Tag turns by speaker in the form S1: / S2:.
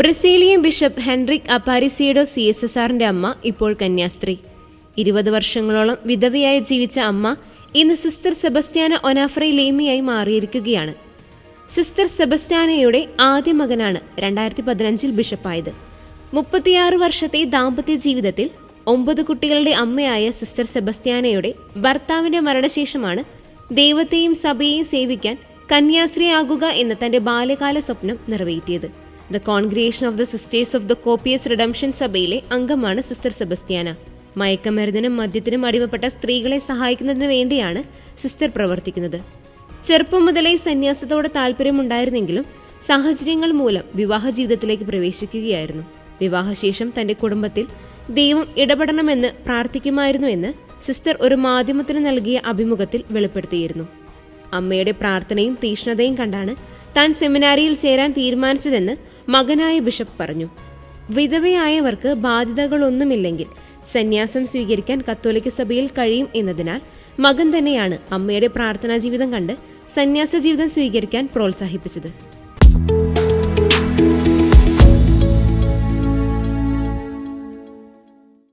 S1: Brazilian bishop Henrique Aparecido C S S ആറിന്റെ അമ്മ ഇപ്പോൾ കന്യാസ്ത്രീ. ഇരുപത് വർഷങ്ങളോളം വിധവയായി ജീവിച്ച അമ്മ ഇന്ന് സിസ്റ്റർ സെബസ്റ്റ്യാന ഒനാഫ്രൈ ലേമിയായി മാറിയിരിക്കുകയാണ്. സിസ്റ്റർ സെബസ്റ്റ്യാനയുടെ ആദ്യ മകനാണ് രണ്ടായിരത്തി പതിനഞ്ചിൽ ബിഷപ്പായത്. മുപ്പത്തിയാറ് വർഷത്തെ ദാമ്പത്യ ജീവിതത്തിൽ ഒമ്പത് കുട്ടികളുടെ അമ്മയായ സിസ്റ്റർ സെബസ്റ്റ്യാനയുടെ ഭർത്താവിന്റെ മരണശേഷമാണ് ദൈവത്തെയും സഭയെയും സേവിക്കാൻ കന്യാസ്ത്രീയാകുക എന്ന തന്റെ ബാല്യകാല സ്വപ്നം നിറവേറ്റിയത്. The congregation of the sisters of the copious redemption സഭയിലെ അംഗമാണ് സിസ്റ്റർ സെബസ്റ്റ്യാന മയക്കമരുന്നിനും മദ്യത്തിനും അടിമപ്പെട്ട സ്ത്രീകളെ സഹായിക്കുന്നതിന് വേണ്ടിയാണ് സിസ്റ്റർ പ്രവർത്തിക്കുന്നത്. ചെറുപ്പം മുതലേ സന്യാസത്തോട് താല്പര്യമുണ്ടായിരുന്നെങ്കിലും സാഹചര്യങ്ങൾ മൂലം വിവാഹ ജീവിതത്തിലേക്ക് പ്രവേശിക്കുകയായിരുന്നു. വിവാഹശേഷം തന്റെ കുടുംബത്തിൽ ദൈവം ഇടപെടണമെന്ന് പ്രാർത്ഥിക്കുമായിരുന്നു എന്ന് സിസ്റ്റർ ഒരു മാധ്യമത്തിന് നൽകിയ അഭിമുഖത്തിൽ വെളിപ്പെടുത്തിയിരുന്നു. അമ്മയുടെ പ്രാർത്ഥനയും തീഷ്ണതയും കണ്ടാണ് താൻ സെമിനാരിയിൽ ചേരാൻ തീരുമാനിച്ചതെന്ന് മകനായ ബിഷപ്പ് പറഞ്ഞു. വിധവയായവർക്ക് ബാധ്യതകളൊന്നുമില്ലെങ്കിൽ സന്യാസം സ്വീകരിക്കാൻ കത്തോലിക്ക സഭയിൽ കഴിയും എന്നതിനാൽ മകൻ തന്നെയാണ് അമ്മയുടെ പ്രാർത്ഥനാ ജീവിതം കണ്ട് സന്യാസ ജീവിതം സ്വീകരിക്കാൻ പ്രോത്സാഹിപ്പിച്ചത്.